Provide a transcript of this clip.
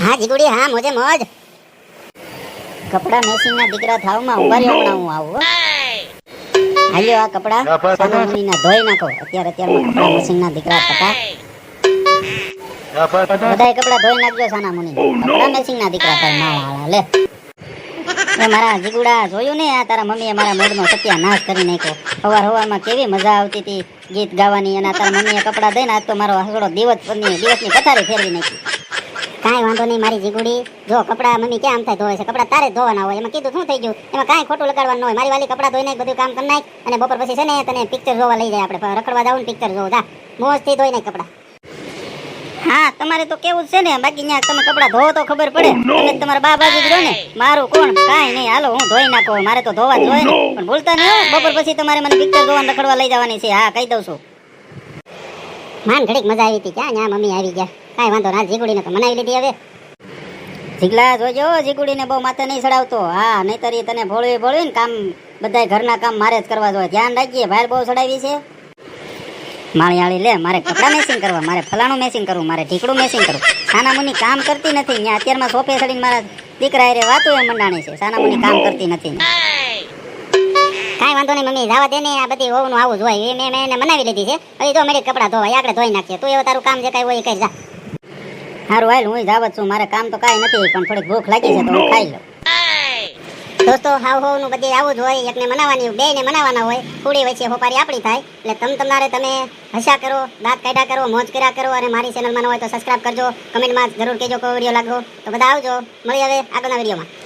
હા જીગુડી હા મોજે મોજ. કપડા મેસિંગ ના દીકરા થાવમાં ઊભા રહ્યો હું આવું હો. હાલ્યો આ કપડા સાના મુનીના ધોઈ નાખો. અત્યારે અત્યારે કપડા મેસિંગ ના દીકરા પટા બધાય કપડા ધોઈ નાખજો સાના મુની. કપડા મેસિંગ ના દીકરા થાય ના હાળા લે. એ મારા જીગુડા જોયું ને, આ તારા મમ્મીએ મારા મૂડનો સત્યાનાશ કરી નાખ્યો. સવાર સવારમાં કેવી મજા આવતી હતી ગીત ગાવાની અને તારા મમ્મીએ કપડા દઈને આજ તો મારો હસડો દિવસ દિવસની પથારી ફેરવી નાખી. કાંઈ વાંધો નહીં મારી જીગુડી, જો કપડા મમ્મી ક્યાં થાય ધોવે છે? કપડા તારે ધોવાના હોય. એમાં કીધું શું થઈ ગયું? એમાં કાંઈ ખોટું લગાડવાનું હોય. મારી વાલી કપડા ધોઈ નાખ બધું કામ કરી નાખ અને બપોર પછી છે ને તને પિક્ચર જોવા લઈ જાય. આપણે રખડવા જાવ ને પિક્ચર જોવા જા. મોજથી ધોઈ નાખ કપડા. હા તમારે તો કેવું છે ને બાકી ત્યાં તમે કપડા ધોવો તો ખબર પડે. તમે તમારા બા બાજુ જ રહો ને મારું કોણ? કાંઈ નહીં હાલો હું ધોઈ નાખો. મારે તો ધોવા જોઈએ ને. પણ ભૂલતા નહીં બપોર પછી તમારે મને પિક્ચર જોવા રખડવા લઈ જવાની છે. હા કહી દઉં છું. માન ઘડીક મજા આવી હતી ક્યાં? ન્યા મમ્મી આવી ગયા. કાંઈ વાંધો ના જીગુડીને તો મનાવી લીધી હવે. જીગલા જોજો જીગુડીને બહુ માથે નહીં ચડાવતો. હા નહીતર ઈ તને ભોળવી ભોળવી ને કામ બધા ઘરના કામ મારે જ કરવા જોઈએ. ધ્યાન રાખીએ ભાઈ બહુ ચડાવી છે. માળિયાળી લે મારે કપડા મેસિંગ કરવા મારે ફલાણું મેસિંગ કરવું મારે ઢીકડું મેસિંગ કરવું. સાનામુની કામ કરતી નથી અહીંયા અત્યારમાં સોફે સડીને મારા દીકરા રે વાતો એ મંડાણી છે. સાનામુની કામ કરતી નથી. કાંઈ વાંધો નહીં મમ્મી જવા દે ને આ બધી વહુનું આવું જ હોય. મેં મેં એને મનાવી લીધી છે. પછી જો મેરી કપડા ધોવાય આગળ ધોઈ નાખીએ તું એવું તારું કામ જે કાંઈ હોય એ કરી જા. સારું હાલ હું જાવત છું. મારે કામ તો કાંઈ નથી પણ થોડીક ભૂખ લાગી છે તો હું ખાઈ લઉં. દોસ્તો હાવ હાવનું બધી આવું જ હોય, એકને મનાવવાની બે ને મનાવવાના હોય, થોડી વચ્ચે હોપારી આપણી થાય. એટલે તમ તમારે તમે હસા કરો, દાંત કાઢ્યા કરો, મોજ કર્યા કરો, અને મારી ચેનલમાં ન હોય તો સબસ્ક્રાઈબ કરજો. કમેન્ટમાં જરૂર કહેજો કોઈ વીડિયો લાગો તો બધા આવજો. મળી હવે આગળના વિડીયોમાં